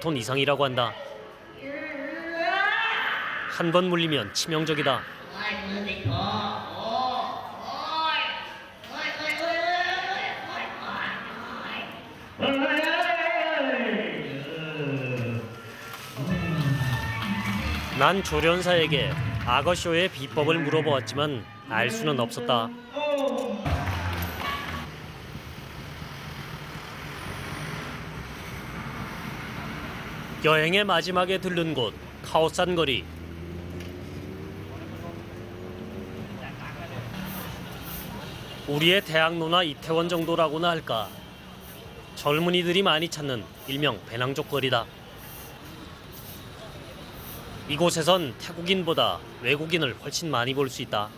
톤 이상이라고 한다. 한 번 물리면 치명적이다. 난 조련사에게 악어쇼의 비법을 물어보았지만 알 수는 없었다. 여행의 마지막에 들른 곳 카오산 거리. 우리의 대학로나 이태원 정도라고나 할까. 젊은이들이 많이 찾는 일명 배낭족 거리다. 이곳에선 태국인보다 외국인을 훨씬 많이 볼 수 있다.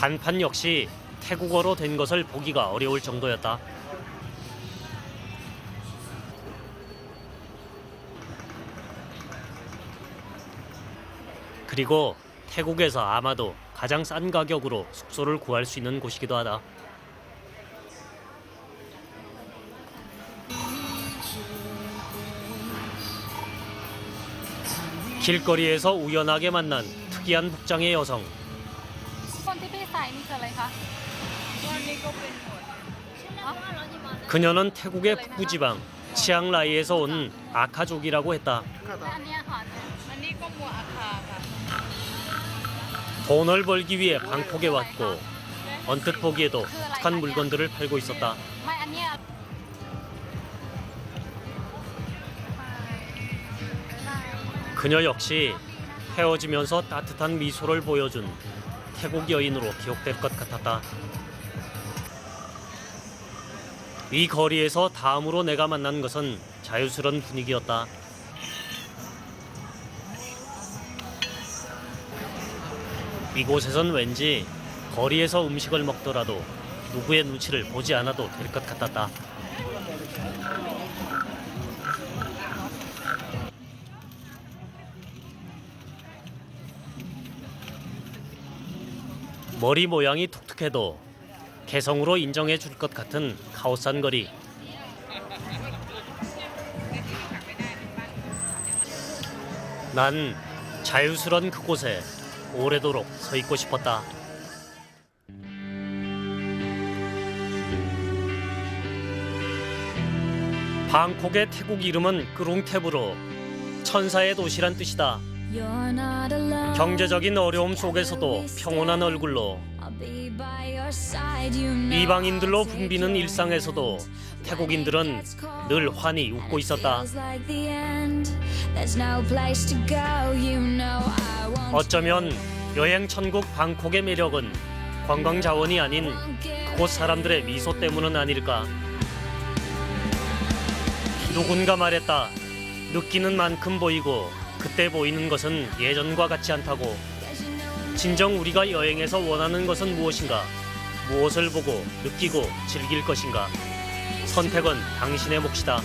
간판 역시 태국어로 된 것을 보기가 어려울 정도였다. 그리고 태국에서 아마도 가장 싼 가격으로 숙소를 구할 수 있는 곳이기도 하다. 길거리에서 우연하게 만난 특이한 복장의 여성. คนที่พี่ใส่นี่คืออะไรคะ 그녀는 태국의 북부 지방 치앙라이에서 온 아카족이라고 했다. และอันเนี้ยค่ะเนี่ย อันนี้ก็มัวอาคาค่ะ 돈을 벌기 위해 방콕에 왔고 언뜻 보기에도 독특한 물건들을 팔고 있었다. ไม่อันเนี้ย 그녀 역시 헤어지면서 따뜻한 미소를 보여준 태국 여인으로 기억될 것 같았다. 이 거리에서 다음으로 내가 만난 것은 자유스런 분위기였다. 이곳에선 왠지 거리에서 음식을 먹더라도 누구의 눈치를 보지 않아도 될 것 같았다. 머리 모양이 독특해도 개성으로 인정해 줄 것 같은 카오산 거리. 난 자유스런 그곳에 오래도록 서 있고 싶었다. 방콕의 태국 이름은 그룽탭으로 천사의 도시란 뜻이다. 경제적인 어려움 속에서도 평온한 얼굴로 이방인들로 붐비는 일상에서도 태국인들은 늘 환히 웃고 있었다. 어쩌면 여행 천국 방콕의 매력은 관광 자원이 아닌 그곳 사람들의 미소 때문은 아닐까. 누군가 말했다. 느끼는 만큼 보이고 그때 보이는 것은 예전과 같지 않다고. 진정 우리가 여행에서 원하는 것은 무엇인가? 무엇을 보고 느끼고 즐길 것인가? 선택은 당신의 몫이다.